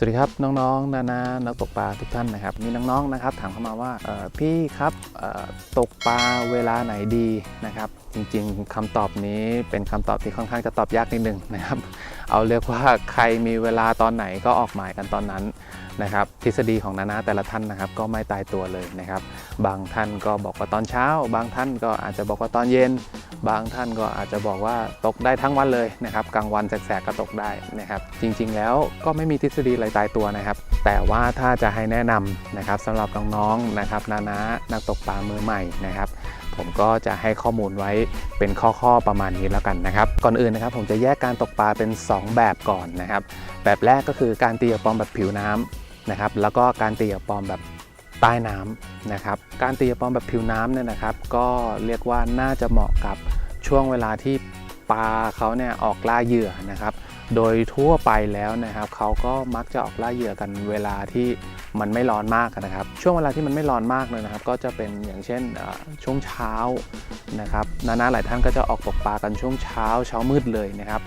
สวัสดีครับน้องๆนานานักตกปลาทุกท่านนะครับมีน้องๆนะครับถามเข้ามาว่าพี่ครับตกปลาเวลาไหนดีนะครับจริงๆคำตอบนี้เป็นคำตอบที่ค่อนข้างจะตอบยากนิดนึงนะครับเอาเรียกว่าใครมีเวลาตอนไหนก็ออกหมายกันตอนนั้นนะครับทฤษฎีของนานาแต่ละท่านนะครับก็ไม่ตายตัวเลยนะครับบางท่านก็บอกว่าตอนเช้า บางท่านก็อาจจะบอกว่าตอนเย็น บางท่านก็อาจจะบอกว่าตกได้ทั้งวันเลยนะครับกลางวันแสกๆก็ตกได้นะครับ จริงๆแล้วก็ไม่มีทฤษฎีอะไรตายตัวนะครับ แต่ว่าถ้าจะให้แนะนำนะครับสำหรับน้องๆนะครับนานานักตกปลามือใหม่นะครับผมก็จะให้ข้อมูลไว้เป็นข้อๆประมาณนี้แล้วกันนะครับ ก่อนอื่นนะครับผมจะแยกการตกปลาเป็น 2 แบบก่อนนะครับ แบบแรกก็คือการตีกับปอมแบบผิวน้ำนะครับ แล้วก็การตีกับปอมแบบ ใต้น้ำนะครับ การตีปอมแบบผิวน้ำเนี่ยนะครับ ก็เรียกว่าน่าจะเหมาะกับช่วงเวลาที่ปลาเขาเนี่ยออกล่าเหยื่อนะครับ โดยทั่วไปแล้วนะครับเขาก็มักจะออกล่าเหยื่อกันเวลาที่มันไม่ร้อนมากนะครับ ช่วงเวลาที่มันไม่ร้อนมากเลยนะครับ ก็จะเป็นอย่างเช่นช่วงเช้านะครับนานาหลายท่านก็จะออกตกปลากันช่วงเช้าเช้ามืดเลยนะครับ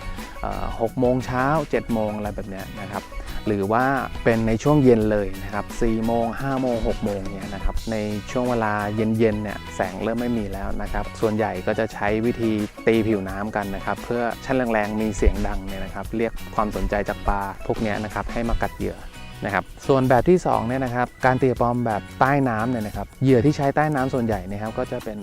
หกโมงเช้า7จ็ดโมงอะไรแบบนี้นะครับ หรือว่าเป็นในช่วงเย็นเลยนะครับ4โมง5โมง6โมงเนี่ยนะครับในช่วงเวลาเย็นๆเนี่ยแสงเริ่มไม่มีแล้วนะครับส่วนใหญ่ก็จะใช้วิธีตีผิวน้ำกันนะครับเพื่อชั่นแรงๆมีเสียงดังเนี่ยนะครับเรียกความสนใจจากปลาพวกนี้นะครับให้มากัดเหยื่อนะครับส่วนแบบที่2เนี่ยนะครับการตีปลอมแบบใต้น้ำเนี่ยนะครับเหยื่อที่ใช้ใต้น้ำส่วนใหญ่นะครับก็จะเป็น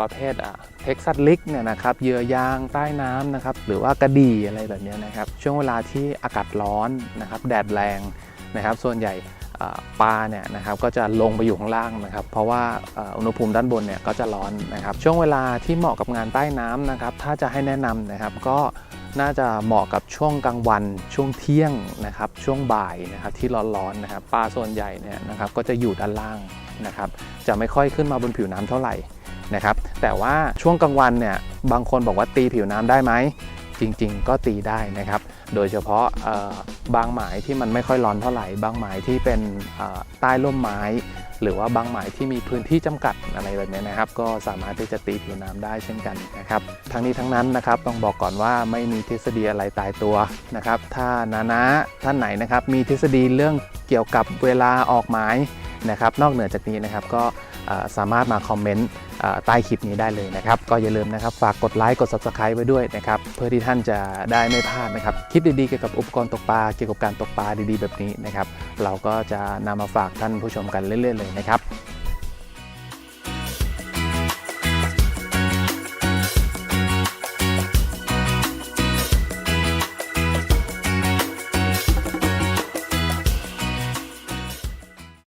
ประเภทเท็กซัสลิกเนี่ยนะครับเหยื่อยางใต้น้ำนะครับหรือว่ากระดีอะไรแบบนี้นะครับช่วงเวลาที่อากาศร้อนนะครับแดดแรงนะครับส่วนใหญ่ปลาเนี่ยนะครับก็จะลงไปอยู่ข้างล่างนะครับ เพราะว่าอ่าอุณหภูมิด้านบนเนี่ยก็จะร้อนนะครับ ช่วงเวลาที่เหมาะกับงานใต้น้ำนะครับ ถ้าจะให้แนะนำนะครับก็น่าจะเหมาะกับช่วงกลางวันช่วงเที่ยงนะครับช่วงบ่ายนะครับที่ร้อนๆนะครับปลาส่วนใหญ่เนี่ยนะครับก็จะอยู่ด้านล่างนะครับ จะไม่ค่อยขึ้นมาบนผิวน้ำเท่าไหร่ นะครับแต่ว่าช่วงกลางวันเนี่ยบางคนบอกว่าตีผิวน้ำได้ไหมจริงๆ ก็ตีได้นะครับ โดยเฉพาะบางหมายที่มันไม่ค่อยร้อนเท่าไหร่ บางหมายที่เป็นใต้ร่มไม้ หรือว่าบางหมายที่มีพื้นที่จำกัดอะไรแบบนี้นะครับ ก็สามารถที่จะตีผิวน้ำได้เช่นกันนะครับ ทั้งนี้ทั้งนั้นนะครับต้องบอกก่อนว่าไม่มีทฤษฎีอะไรตายตัวนะครับ ถ้านานะท่านไหนนะครับมีทฤษฎีเรื่องเกี่ยวกับเวลาออกหมาย นะครับ นอกเหนือจากนี้นะครับก็สามารถมาคอมเมนต์ใต้คลิปนี้ได้เลยนะครับ ก็อย่าลืมนะครับฝากกดไลค์กด Subscribe ไว้ด้วยนะครับ เพื่อที่ท่านจะได้ไม่พลาดนะครับ คลิปดีๆเกี่ยวกับอุปกรณ์ตกปลาเกี่ยวกับการตกปลาดีๆ แบบนี้นะครับ เราก็จะนำมาฝากท่านผู้ชมกันเรื่อยๆเลยนะครับ